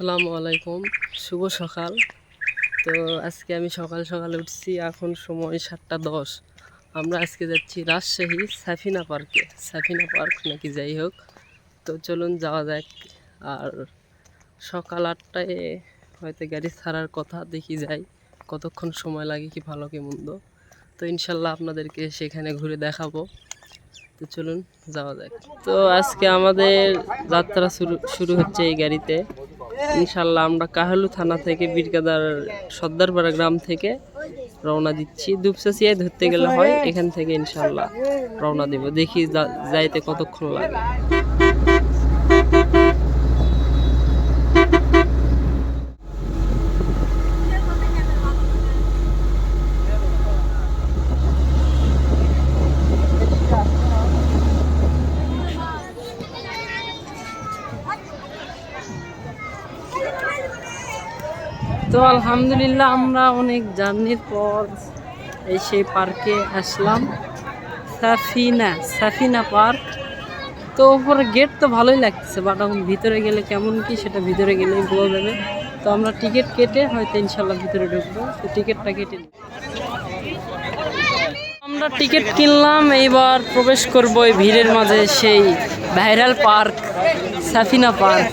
আসসালামু আলাইকুম। শুভ সকাল। তো আজকে আমি সকাল সকালে উঠছি, এখন সময় সাতটা দশ। আমরা আজকে যাচ্ছি রাজশাহী সাফিনা পার্কে। সাফিনা পার্ক নাকি যাই হোক। তো চলুন যাওয়া যাক। আর সকাল আটটায় হয়তো গাড়ি ছাড়ার কথা দেখি যাই। কতক্ষণ সময় লাগে, কি ভালো, কি মন্দ। তো ইনশাল্লাহ আপনাদেরকে সেখানে ঘুরে দেখাবো। তো চলুন যাওয়া যাক। তো আজকে আমাদের যাত্রা শুরু শুরু হচ্ছে এই গাড়িতে। ইনশাল্লাহ আমরা কাহালু থানা থেকে বীরকাদার সর্দারপাড়া গ্রাম থেকে রওনা দিচ্ছি। দুপসাসিয়ায় ধরতে গেলে হয়, এখান থেকে ইনশাল্লাহ রওনা দেব। দেখি যাইতে কতক্ষণ লাগে। তো আলহামদুলিল্লাহ আমরা অনেক জার্নির পর এই সেই পার্কে আসলাম। সাফিনা সাফিনা পার্ক। তো ওপরে গেট তো ভালোই লাগতেছে বাট এখন ভিতরে গেলে কেমন কি সেটা ভিতরে গেলেই বোঝা যাবে। তো আমরা টিকিট কেটে হয়তো ইনশাল্লাহ ভিতরে ঢুকবো। তো টিকিটটা কেটে। আমরা টিকিট কিনলাম, এইবার প্রবেশ করব ভিড়ের মাঝে সেই ভাইরাল পার্ক, সাফিনা পার্ক।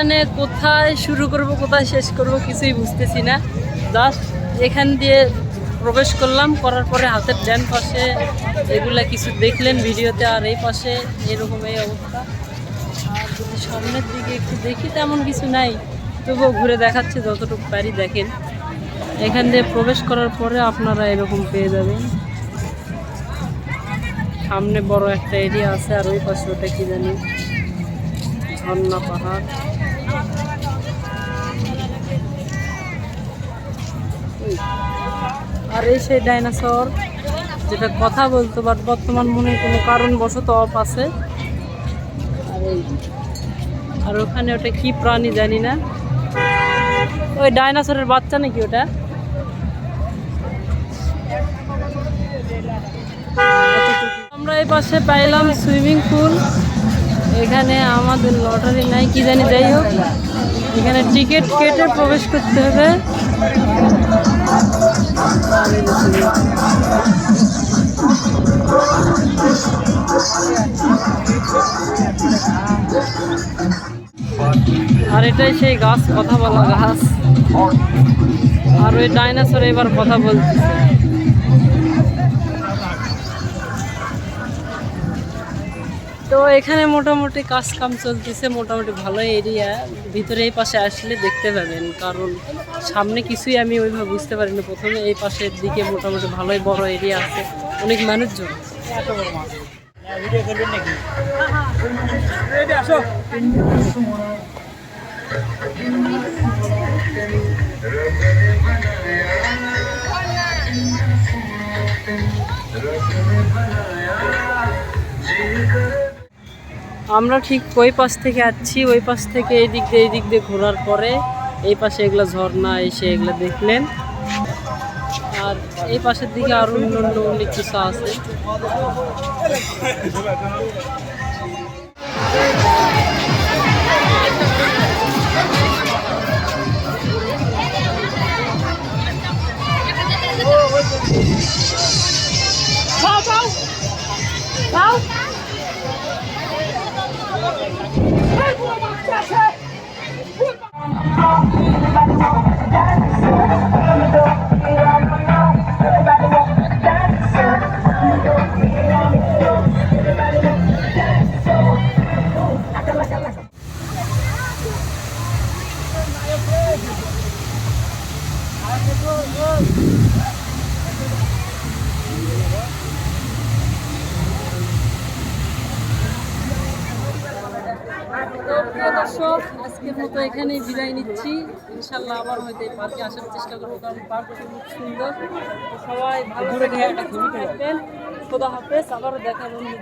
এখানে কোথায় শুরু করব, কোথায় শেষ করব কিছুই বুঝতেছি না। জাস্ট এখান দিয়ে প্রবেশ করলাম, করার পরে হাতের ডান পাশে এগুলা কিছু দেখলেন ভিডিওতে, আর এই পাশে এরকম এই অবস্থা। আর যদি সামনের দিকে একটু দেখি, তেমন কিছু নাই। তবুও ঘুরে দেখাচ্ছে, যতটুকু পারি দেখেন। এখান দিয়ে প্রবেশ করার পরে আপনারা এরকম পেয়ে যাবেন। সামনে বড় একটা এরিয়া আছে, আর ওই পাশে ওটা কি জানি? ঝর্ণা পাহাড়। আর এই সেই ডাইনোসর, যেটা কথা বলতো বাট বর্তমান মনে কোনো কারণবশত অফ আছে। আর ওখানে ওটা কি প্রাণী জানি না। ওই ডাইনোসরের বাচ্চা নাকি ওটা? আমরা এই পাশে পাইলাম সুইমিং পুল। এখানে আমাদের লটারি নাই, কি জানি, যাই হোক। এখানে টিকিট কেটে প্রবেশ করতে হবে। আর এটাই সেই গাছ কথা বলা গাছ। আর ওই ডাইনাসোর এবার কথা বলতেছে। তো এখানে মোটামুটি কাজ কাম চলতেছে, মোটামুটি ভালো এরিয়া ভিতরে এই পাশে আসলে দেখতে পাবেন, কারণ সামনে কিছুই আমি ওইভাবে বুঝতে পারিনি। প্রথমে এই পাশের দিকে মোটামুটি ভালোই বড় এরিয়া আছে, অনেক মানুষজন। আমরা ঠিক ওই পাশ থেকে আসছি ওই পাশ থেকে এই দিক দিয়ে এই দিক দিয়ে ঘোরার পরে এই পাশে এগুলো ঝর্ণা এসে এগুলো দেখলেন। আর এই পাশের দিকে আরও অন্য অন্য অনেক কিছু আছে। দর্শক আজকের মতো এখানেই বিদায় নিচ্ছি। ইনশাল্লাহ আবার হয়তো এই পার্কে আসার চেষ্টা করব কারণ পার্ক খুব সুন্দর। সবাই ভালো থাকবেন খোদা হাফেজ আবারও দেখা বন্ধু